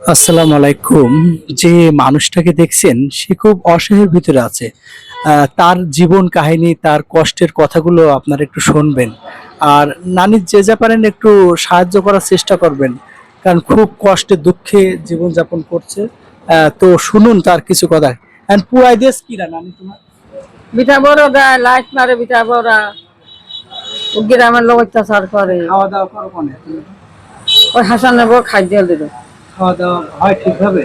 আসসালামু আলাইকুম। যে মানুষটাকে দেখছেন সে খুব অসহায়ের ভিতরে আছে। তার জীবন কাহিনী তার কষ্টের কথাগুলো আপনারা একটু শুনবেন। আর নানির যে যা পারেন একটু সাহায্য করার চেষ্টা করবেন কারণ খুব কষ্টে দুঃখে জীবন যাপন করছে তো শুনুন তার কিছু কথা। এন্ড পুরাই দেশ কিরা নানি তোমার? বিটা বড় গায়ে লাইট মারে বিটা বড়। গ্রামের লোক অত্যাচার করে। খাওয়া দাওয়া করো কোনে? ওই হাসানের বউ খাদ্য দিল খাওয়া দাওয়া হয় ঠিকভাবে?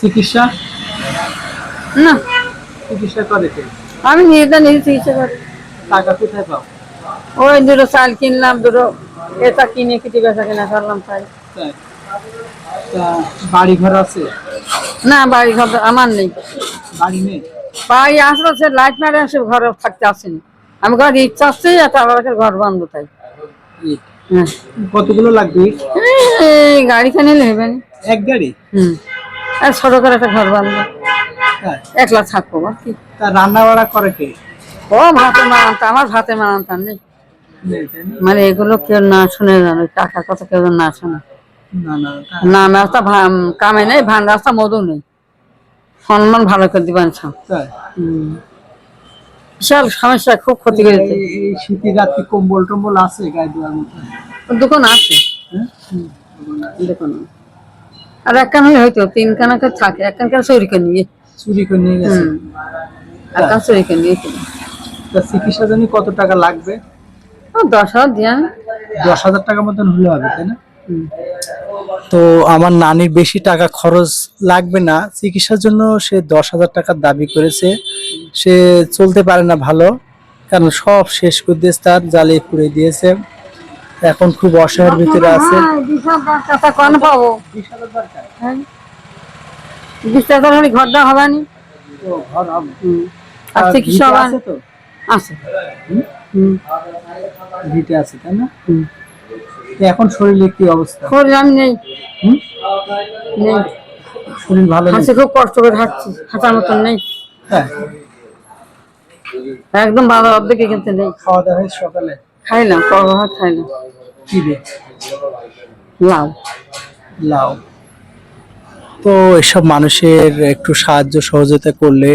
চিকিৎসা? না। চিকিৎসা করে কে? আমি নিজেটা নিজে চিকিৎসা করি। টাকা কোথায় পাও? ওই দুটো চাল কিনলাম দুটো এটা কিনে কিটি বেচা কিনা করলাম তাই? বাড়ি ঘর আছে? না বাড়ি ঘর আমার নেই। বাড়ি নেই? বাড়ি আসলে সে লাইট মারে আসে ঘরে থাকতে আসেনি আমি ঘর ইচ্ছা আসছে একটা আবার ঘর বন্ধ তাই। হ্যাঁ। কতগুলো লাগবে? ইট? এই গাড়ি কিনে নেবেন? এক গাড়ি? হুম। আর ছোট করে একটা ঘর বান্ধব হ্যাঁ। একলা থাকব আর কি? তা রান্না বাড়া করে কে? ও ভাতে মানান্তা আমার ভাতে মানান্তাম নেই মানে এগুলো কেউ না শুনে জানো টাকার কথা কেউ না শুনে। না নাম রাস্তা কামে নেই ভান রাস্তা মধু নেই। সম্মান ভালো করে দিবেন সব। বিশাল সমস্যা খুব ক্ষতি করেছে শীতের রাত্রি কম্বল টম্বল আছে গায়ে দেওয়ার মতো? দোকান আছে। আছে। আর এক কান হলে হয়তো তিন কানা থাকে এক কান করে চুরি করে নিয়ে? চুরি করে নিয়ে গেছে? হুম। এক চুরি করে নিয়ে তা চিকিৎসা জন্য কত টাকা লাগবে? দশ হাজার দিয়ে। দশ হাজার টাকা মতন হলে হবে তাই না। তো আমার নানির বেশি টাকা খরচ লাগবে না। চিকিৎসার জন্য সে দশ হাজার টাকার দাবি করেছে। সে চলতে পারে না ভালো কারণ সব শেষ করে দিয়েছে তার জ্বালিয়ে পুড়ে দিয়েছে। এখন খুব অসহায়ের ভিতরে আছে। হ্যাঁ, টাকা কন পাবো বিশ হলে হবে নি। আছে তো? আছে। ভিটে আছে তাই না? এখন শরীরে কি অবস্থা? শরীর আমি নেই। শরীর ভালো হাসি খুব কষ্ট করে হাঁটছি। হাঁটার মতন নেই। হ্যাঁ। একদম ভালো অর্ধেকে কিন্তু নেই। খাওয়া দাওয়া সকালে? করব ভাত খাইলাম কি দিয়ে লাউ লাউ তো এসব মানুষের একটু সাহায্য সহযোগিতা করলে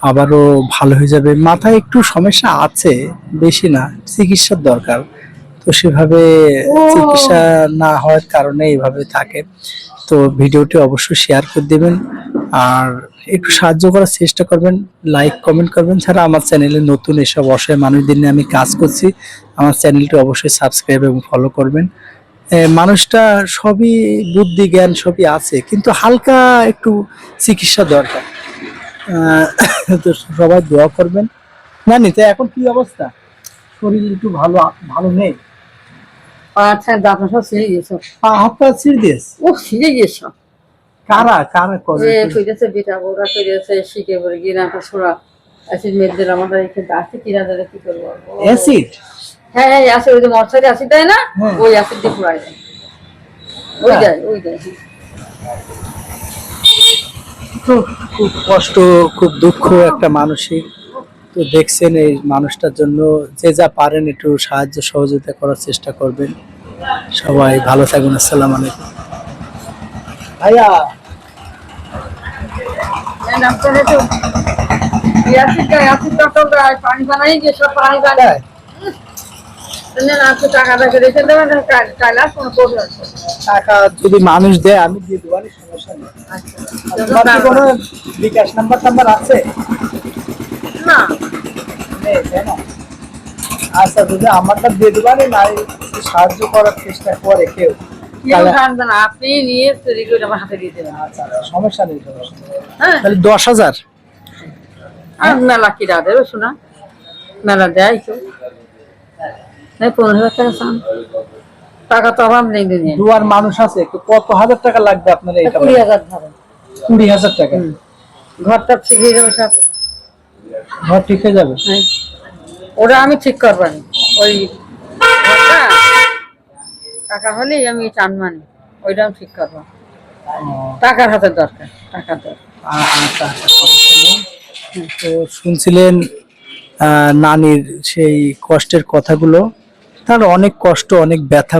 আবারও ভালো হয়ে যাবে। মাথায় একটু সমস্যা আছে বেশি না চিকিৎসার দরকার। তো সেভাবে চিকিৎসা না হওয়ার কারণে এইভাবে থাকে। তো ভিডিওটি অবশ্যই শেয়ার করে দেবেন। আর একটু সাহায্য করার চেষ্টা করবেন লাইক কমেন্ট করবেন। ছাড়া আমার চ্যানেলে নতুন এসব অসহায় মানুষদের নিয়ে আমি কাজ করছি আমার চ্যানেলটি অবশ্যই সাবস্ক্রাইব এবং ফলো করবেন। মানুষটা সবই বুদ্ধি জ্ঞান সবই আছে কিন্তু হালকা একটু চিকিৎসা দরকার। তো সবাই দোয়া করবেন। না নিতে এখন কি অবস্থা? শরীর একটু ভালো ভালো নেই? আচ্ছা আপনার সব। ছিঁড়ে পা হাত পা ছিঁড়ে দিয়েছে। ও ছিঁড়ে গেছ কারা কারা করে? যে কইতেছে বিটা বড়া কইতেছে শিখে পড়ে গিয়ে না ছোড়া অ্যাসিড মেয়েদের আমাদের এখানে আসছে কিনা কি করব? অ্যাসিড হ্যাঁ হ্যাঁ অ্যাসিড ওই যে মশারি অ্যাসিড দেয় না হ্যাঁ। ওই অ্যাসিড দিয়ে পুরাই দেয়। ওই হ্যাঁ। দেয় ওই দেয়। খুব খুব কষ্ট খুব দুঃখ একটা মানসিক। তো দেখছেন এই মানুষটার জন্য যে যা পারেন একটু সাহায্য সহযোগিতা করার চেষ্টা করবেন। সবাই ভালো থাকুন আসসালাম আলাইকুম। ভাইয়া। তো। ডক্টর পানি বানাই সব পানি বানায় দেবেন টাকা যদি মানুষ দেয় আমি দিয়ে দেবো সমস্যা নেই। কোনো বিকাশ নাম্বার টাম্বার আছে? না? আচ্ছা যদি আমারটা দিয়ে দেবো আরে না সাহায্য করার চেষ্টা করে কেউ। আপনি নিয়ে চুরি করে আমার হাতে দিয়ে দেবেন। আচ্ছা আচ্ছা, সমস্যা নেই হ্যাঁ। তাহলে দশ হাজার? আর মেলা কিরা দেবে শোনা? মেলা দেয় তো পনেরো হাজার টাকা চান। টাকা তো নেই। দুয়ার মানুষ আছে কত হাজার টাকা লাগবে আপনার এটা কুড়ি হাজার ধরেন। কুড়ি হাজার টাকা? ঘরটা শিখিয়ে দেবে সব? ঘর ঠিক হয়ে যাবে? এই, ওটা আমি ঠিক করবানি ওই টাকা হলেই আমি টান মানি, ওইটাও ঠিক করব টাকার হাতে দরকার, টাকার দরকার। তো শুনছিলেন নানির সেই কষ্টের কথাগুলো তার অনেক কষ্ট, অনেক ব্যথা